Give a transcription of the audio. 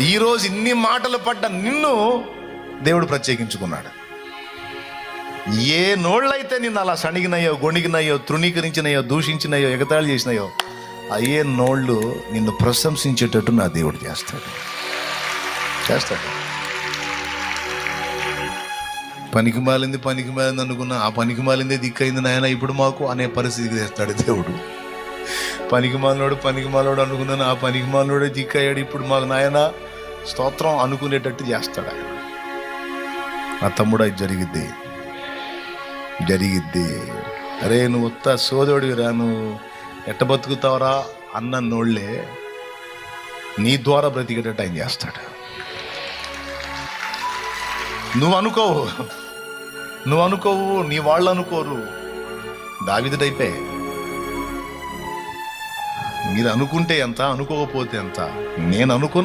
ఈరోజు ఇన్ని మాటలు పడ్డ నిన్ను దేవుడు ప్రత్యేకించుకున్నాడు. ఏ నోళ్ళైతే నిన్ను అలా సణిగినాయో గొణిగినాయో తృణీకరించినాయో దూషించినాయో ఎగతాళి చేసినాయో అయ్యే నోళ్ళు నిన్ను ప్రశంసించేటట్టు నా దేవుడు చేస్తాడు. చేస్తాడు. పనికి మాలింది పనికి మాలింది అనుకున్నా ఆ పనికి మాలిందే దిక్కైంది నాయన ఇప్పుడు మాకు అనే పరిస్థితికి తెస్తాడు దేవుడు. పనికి మాలినోడు పనికి మాలోడు అనుకున్నాను ఆ పనికి మాలినోడే దిక్కయ్యాడు. ఇప్పుడు మాకు నాయన స్తోత్రం అనుకునేటట్టు చేస్తాడు ఆయన. నా తమ్ముడు అది జరిగిద్ది. జరిగిద్ది. అరే నువ్వు ఉత్త సోదరుడిరా నువ్వు ఎట్ట బతుకుతావరా అన్న నోళ్ళే నీ ద్వారా బ్రతికేటట్టు ఆయన చేస్తాడు. నువ్వు అనుకోవు. నువ్వు అనుకోవు నీ వాళ్ళు అనుకోరు. దావిదుడైపే మీరు అనుకుంటే ఎంత అనుకోకపోతే ఎంత? నేను అనుకున్న